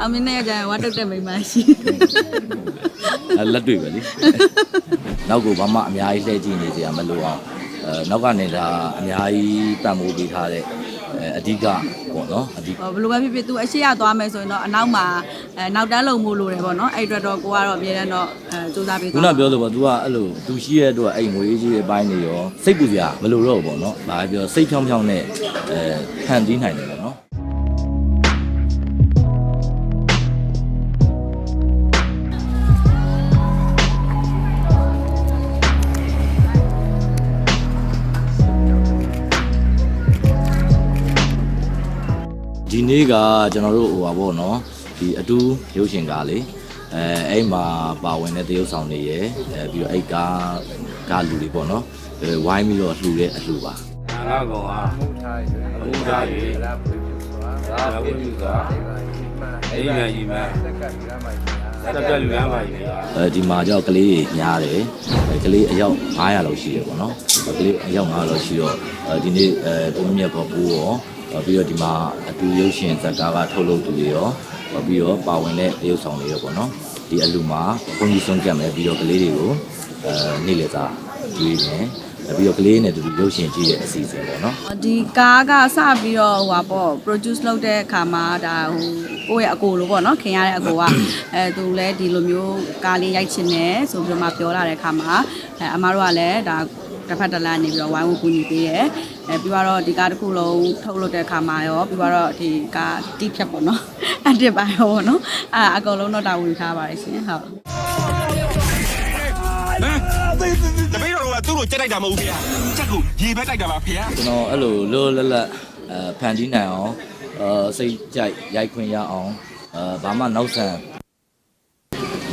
အမင်းနဲ့ကြရင်ဝါတုတ်တဲ့မိန်းမရှိ အဲလက်တွေ့ပဲလေနောက်ကိုဘာမှအများကြီးလှည့်ကြည့်နေကြရမလို့အောင်အဲနောက်ကနေဒါအများကြီးပံ့ပိုးပေးထားတဲ့အဲအဓိကပေါ့နော်အဓိက ဟောဘယ်လိုပဲဖြစ်ဖြစ် तू အရှိရသွားမယ်ဆိုရင်တော့အနောက်မှာအဲနောက်တန်းလုံမှုလို့တယ်ပေါ့နော်အဲ့အတွက်တော့ကိုကတော့အမြဲတမ်းတော့အဲစူးစမ်းပေး ခုနပြောလို့ပေါ့ तू ကအဲ့လို तू ရှိရဲ့အတွက်အဲ့ငွေကြီးရဲ့အပိုင်းတွေရောစိတ်ပူစရာမလိုတော့ဘူးပေါ့နော်။ဘာပဲပြောစိတ်ဖြောင်းဖြောင်းနဲ့အဲခံတီးနိုင်တယ်ပေါ့ ့ ဒီနေ့ကကျွန်တော်တို့ဟိုပါပေါ့နော်ဒီအတူရုပ်ရှင်ကားလေးအဲအဲ့မှာပါဝင်တဲ့တရုပ်ဆောင်တွေရယ်အဲပြီးတော့အဲ့ကားကားလူတွေပေါ့နော်အဲဝိုင်းပြီးတော့လှူတဲ့အလှူပါငါကောင်ဟာအမှုထား၍အမှုထား၍သာဝိပုစွာအိမ်မန်ကြီးမန်သက်ကလူရမ်းပါကြီးဗျာအဲဒီမှာကြောက်ကလေးတွေများတယ်အဲကလေးအယောက်900လောက်ရှိတယ်ပေါ့နော်ကလေးအယောက်900လောက်ရှိတော့အဲဒီနေ့အဲပုံမြတ်ပေါ်ပိုးရောအဲ ပြီးတော့ဒီမှာအတူရုပ်ရှင်ဇာတ်ကားကထုတ်လုပ်သူတွေရောအဲပြီးတော့ပါဝင်တဲ့တရုပ်ဆောင်တွေရောပေါ့နော်ဒီအလှူမှာဘုန်းကြီးဆုံးကတ်မယ်ပြီးတော့ကလေးတွေကိုအဲနေ့လေသားကြွေးမယ်အဲပြီးတော့ကလေးနဲ့တူတူရုပ်ရှင်ကြည့်တဲ့အစီအစဉ်ပေါ့နော်ဒီကားကစပြီးတော့ဟိုပါပေါ့ produce လုပ်တဲ့အခါမှာဒါဟိုကိုယ့်ရဲ့အကိုလိုပေါ့နော်ခင်ရတဲ့အကိုကအဲသူလည်းဒီလိုမျိုးကားလေးရိုက်ချင်တယ်ဆိုပြီးတော့မှပြောလာတဲ့အခါမှာအဲအမားတို့ကလည်းဒါ တစ်ဖက်တစ်လမ်းနေပြီးတော့ဝိုင်းဝန်းကူညီပေးတယ်အဲပြီးတော့ဒီကားတစ်ခုလုံးထုတ်လုပ်တဲ့အခါမှာရောပြီးတော့ဒီကားတိဖြတ်ပေါ့နော်အတစ်ပိုင်းရောပေါ့နော်အဲအကုန်လုံးတော့တာဝန်ထားပါတယ်ရှင်ဟုတ်တပည့်တော်ကသူ့ကိုကြက်လိုက်တာမဟုတ်ဘူးဗျာချက်ကိုရေဘက်တိုက်တာပါဗျာကျွန်တော်အဲ့လိုလောလောလတ်လတ်အဲဖန်တီးနိုင်အောင်အဲစိတ်ကြိုက်ရိုက်ခွင့်ရအောင်အဲဘာမှနောက်ဆန်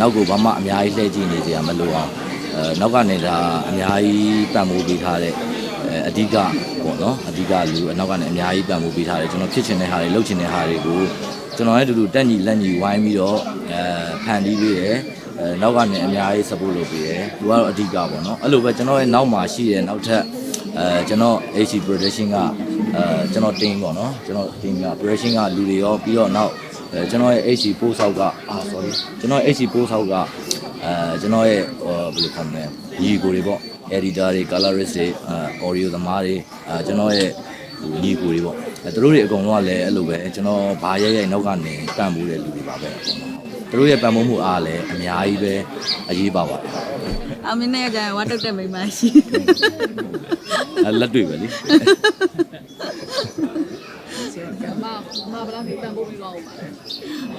နောက်ကိုဘာမှအများကြီးလှည့်ကြည့်နေကြရမလို့အောင်အဲ နောက်ကနေဒါအများကြီးပံ့ပိုးပေးထားတဲ့အဲအဓိကပေါ့နော်အဓိကလူအနောက်ကနေအများကြီးပံ့ပိုးပေးထားတယ်ကျွန်တော်ဖြစ်ချင်တဲ့ဟာတွေလုပ်ချင်တဲ့ဟာတွေကိုကျွန်တော်ရဲ့တူတူတက်ညီလက်ညီဝိုင်းပြီးတော့အဲဖန်တီးပေးတယ်အဲနောက်ကနေအများကြီး support လုပ်ပေးတယ်သူကတော့အဓိကပေါ့နော်အဲ့လိုပဲကျွန်တော်ရဲ့နောက်မှာရှိတဲ့နောက်ထပ်အဲကျွန်တော် AC production ကအဲကျွန်တော် team ပေါ့နော်ကျွန်တော် team က production ကလူတွေရောပြီးတော့နောက်အဲကျွန်တော်ရဲ့ AC ပို့ဆောက်ကအာ sorry ကျွန်တော်ရဲ့ AC ပို့ဆောက်က အဲကျွန်တော်ရဲ့ဟိုဘယ်လိုခေါ်မလဲညီကိုတွေပေါ့ editor တွေ colorist တွေအဲ audio သမားတွေအဲကျွန်တော်ရဲ့ညီကိုတွေပေါ့အဲသူတို့တွေအကုန်လုံးကလည်းအဲ့လိုပဲကျွန်တော်ဘာရဲရဲနောက်ကနေပံ့ပိုးတဲ့လူတွေပါပဲပေါ့နော်သူတို့ရဲ့ပံ့ပိုးမှုအားလည်းအများကြီးပဲအရေးပါပါတယ်အမင်းနဲ့ကြရင်ဝါတုတ်တဲ့မိန်းမရှိအဲလက်တွေ့ပဲလေ။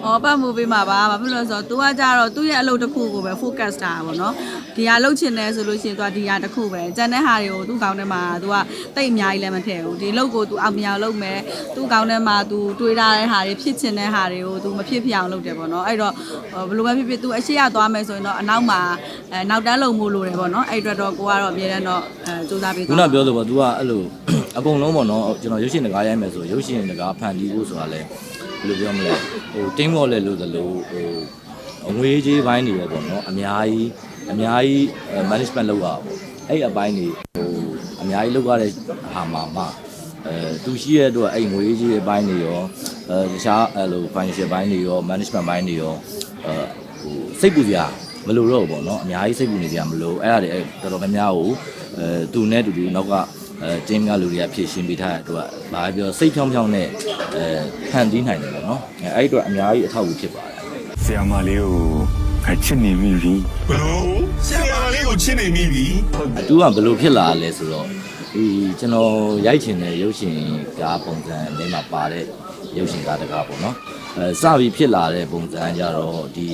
အော်ပတ်မှုပေးမှာပါ။ဘာဖြစ်လို့လဲဆိုတော့ तू ကကြတော့သူ့ရဲ့အလုပ်တစ်ခုကိုပဲ focus ထားတာပေါ့နော်။ဒီဟာလုပ်ချင်တယ်ဆိုလို့ရှိရင် तू ကဒီဟာတစ်ခုပဲ။ကျန်တဲ့ဟာတွေကိုသူ့ကောင်းထဲမှာ तू ကတိတ်အများကြီးလည်းမထည့်ဘူး။ဒီလုပ်ကို तू အောင်မြင်အောင်လုပ်မယ်။သူ့ကောင်းထဲမှာ तू တွေးထားတဲ့ဟာတွေဖြစ်ချင်တဲ့ဟာတွေကို तू မဖြစ်ဖြစ်အောင်လုပ်တယ်ပေါ့နော်။အဲ့တော့ဘယ်လိုပဲဖြစ်ဖြစ် तू အရှိရသွားမယ်ဆိုရင်တော့အနောက်မှာအဲနောက်တန်းလုံမှုလို့တယ်ပေါ့နော်။အဲ့အတွက်တော့ကိုကတော့အမြဲတမ်းတော့အဲစူးစမ်းပေး ခုနပြောလို့ပေါ့ तू ကအဲ့လို အကုန်လုံးပေါ့နော်ကျွန်တော်ရုပ်ရှင်တကားရိုက်မယ်ဆိုရုပ်ရှင်တကားဖန်တီးဖို့ဆိုတာလဲဘယ်လိုပြောမလဲဟိုတင်းမော့လဲလို့သလိုဟိုအငွေကြီးပိုင်းတွေပဲပေါ့နော်အများကြီးအများကြီး management လုပ်ရပါပေါ့အဲ့အပိုင်းတွေဟိုအများကြီးလုပ်ရတဲ့ဟာမှာမှအဲသူရှိရတဲ့အတွက်အဲ့ငွေကြီးရဲ့ပိုင်းတွေရောအဲတခြားအဲ့လို financial ပိုင်းတွေရော management ပိုင်းတွေရောအဲဟိုစိတ်ပူစရာမလိုတော့ဘူးပေါ့နော်အများကြီးစိတ်ပူနေကြမလို့အဲ့ဒါတွေတော်တော်များများကိုအဲသူနဲ့တူတူနောက်က အဲတင်းကလူတွေကဖြည့်ရှင်းပေးထားတဲ့အတွက်ဘာပဲပြောစိတ်ဖြောင်းဖြောင်းနဲ့အဲခံတီးနိုင်တယ်ပေါ့နော်အဲအဲ့ဒီအတွက်အများကြီးအထောက်အကူဖြစ်ပါတယ်ဆရာမလေးကိုအချစ်နေပြီပြီဘလို့ဆရာမလေးကိုချင်းနေမိပြီအတူကဘယ်လိုဖြစ်လာလဲဆိုတော့ဒီကျွန်တော်ရိုက်ချင်တဲ့ရုပ်ရှင်ကားပုံစံလေးမှာပါတဲ့ရုပ်ရှင်ကားတကားပေါ့နော်အဲစပြီးဖြစ်လာတဲ့ပုံစံကြတော့ဒီ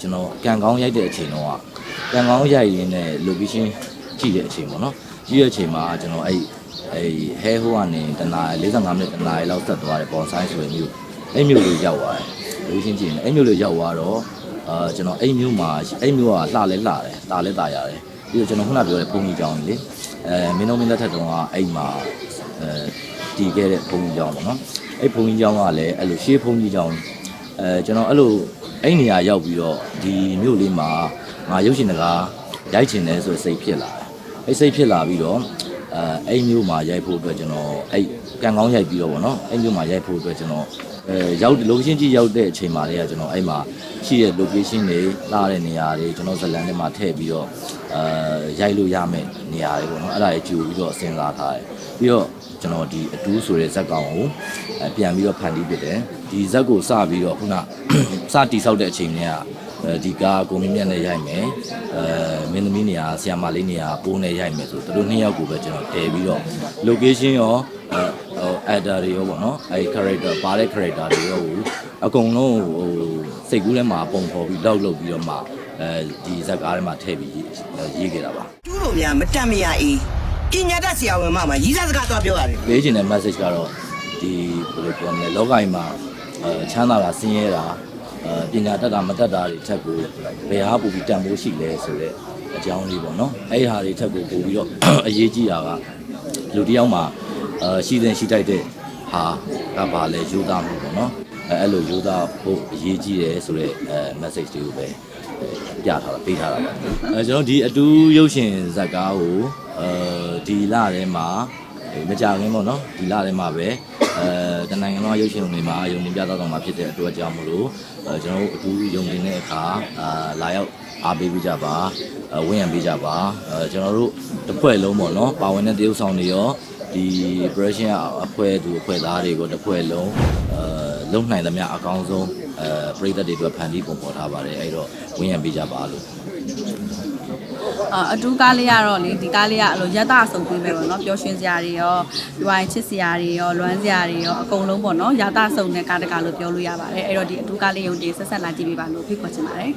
ကျွန်တော်ကံကောင်းရိုက်တဲ့အချိန်တော့ကံကောင်းရိုက်ရင်းနဲ့ location ကြည့်တဲ့အချိန်ပေါ့နော် ကြည့်တဲ့အချိန်မှာကျွန်တော်အဲ့အဲ့ဟဲဟိုကနေတနာ45မိနစ်တနာရီလောက်ဆက်သွားတယ်ပေါ်ဆိုင်ဆိုရင်မျိုးအဲ့မျိုးလေးရောက်သွားတယ်လူချင်းကြည့်နေအဲ့မျိုးလေးရောက်သွားတော့အာကျွန်တော်အဲ့မျိုးမှာအဲ့မျိုးကလှလဲလှတယ်တာလဲတာရတယ်ပြီးတော့ကျွန်တော်ခုနပြောတဲ့ပုံကြီးကြောင်းကြီးလေအဲမင်းတို့မင်းလက်ထက်တုန်းကအဲ့မှာအဲတည်ခဲ့တဲ့ပုံကြီးကြောင်းပေါ့နော်အဲ့ပုံကြီးကြောင်းကလည်းအဲ့လိုရှေးပုံကြီးကြောင်းအဲကျွန်တော်အဲ့လိုအဲ့နေရာရောက်ပြီးတော့ဒီမြို့လေးမှာငါရုပ်ရှင်တကားရိုက်ချင်တယ်ဆိုစိတ်ဖြစ်လာတယ် အဲ့စိတ်ဖြစ်လာပြီးတော့အဲအဲ့မျိုးမှာရိုက်ဖို့အတွက်ကျွန်တော်အဲ့ကံကောင်းရိုက်ပြီးတော့ဗောနော်အဲ့မျိုးမှာရိုက်ဖို့အတွက်ကျွန်တော်အဲရောက် location ကြီးရောက်တဲ့အချိန်မှာတည်းကကျွန်တော်အဲ့မှာရှိတဲ့ location တွေလာတဲ့နေရာတွေကျွန်တော်ဇလန်ထဲမှာထည့်ပြီးတော့အဲရိုက်လို့ရမယ့်နေရာတွေဗောနော်အဲ့ဒါကြီးကြိုပြီးတော့စဉ်းစားထားတယ်ပြီးတော့ကျွန်တော်ဒီအတူးဆိုတဲ့ဇက်ကောင်ကိုအဲပြန်ပြီးတော့ဖန်တီးဖြစ်တယ်ဒီဇက်ကိုစပြီးတော့ခုနစတီဆောက်တဲ့အချိန်တည်းကအဲ ဒီကားကိုမင်းမြတ်နဲ့ရိုက်မယ်အဲမင်းသမီးနေရာဆီယာမလေးနေရာပိုးနဲ့ရိုက်မယ်ဆိုသူတို့နှစ်ယောက်ကိုပဲကျွန်တော်တည်ပြီးတော့ location ရောအဲဟို actor တွေရောပေါ့နော်အဲဒီ character ပါတဲ့ character တွေရောကိုအကုန်လုံးဟိုစိတ်ကူးထဲမှာပုံဖော်ပြီးလောက်လုပ်ပြီးတော့မှအဲဒီဇက်ကားထဲမှာထည့်ပြီးရေးခဲ့တာပါကျူးလို့များမတတ်မရအေးပညာတတ်ဆရာဝန်မမှာရီးစားစကားသွားပြောရတယ်ပေးချင်တဲ့ message ကတော့ဒီဘယ်လိုပြောမလဲလောကကြီးမှာအဲချမ်းသာတာဆင်းရဲတာအဲ ပညာတတ်တာမတတ်တာတွေထက်ကိုဘယ်ဟာပူပြီးတန်ဖိုးရှိလဲဆိုတော့အကြောင်းလေးပေါ့နော်အဲ့ဒီဟာတွေထက်ကိုပို့ပြီးတော့အရေးကြီးတာကလူတစ်ယောက်မှာအဲရှိတဲ့ရှိတိုက်တဲ့ဟာကဘာလဲယူသားမှုပေါ့နော်အဲအဲ့လိုယူသားဖို့အရေးကြီးတယ်ဆိုတော့အဲ message တွေကိုပဲပြထားတာပေးထားတာပါအဲကျွန်တော်ဒီအတူရုပ်ရှင်ဇာတ်ကားကိုအဲဒီလထဲမှာမကြခင်ပေါ့နော်ဒီလထဲမှာပဲ အဲတနိုင်ငံလုံးရုပ်ရှင်တွေမှာယုံကြည်ပြသတော့မှာဖြစ်တဲ့အတွက်ကြောင့်မလို့အဲကျွန်တော်တို့အတူယုံကြည်တဲ့အခါအာလာရောက်အားပေးပေးကြပါအဲဝင့်ရံပေးကြပါအဲကျွန်တော်တို့တစ်ဖွဲ့လုံးပေါ့နော်ပါဝင်တဲ့တရုပ်ဆောင်တွေရောဒီ operation အဖွဲ့သူအဖွဲ့သားတွေကိုတစ်ဖွဲ့လုံးအဲလုံနိုင်သမျှအကောင်းဆုံးအဲပြည်သက်တွေအတွက်ဖန်တီးပုံပေါ်ထားပါတယ်အဲ့တော့ဝင့်ရံပေးကြပါလို့ အာအတူကားလေးကတော့လေဒီကားလေးကအဲ့လိုရက်တာဆုံပေးမယ်ပေါ့နော်ပျော်ရွှင်စရာတွေရောဒီဝိုင်းချစ်စရာတွေရောလွမ်းစရာတွေရောအကုန်လုံးပေါ့နော်ရက်တာဆုံတဲ့ကားတကာလို့ပြောလို့ရပါတယ်အဲ့တော့ဒီအတူကားလေးရုံတည်ဆက်ဆက်လာကြည့်ပေးပါလို့ဖိတ်ခေါ်ချင်ပါတယ်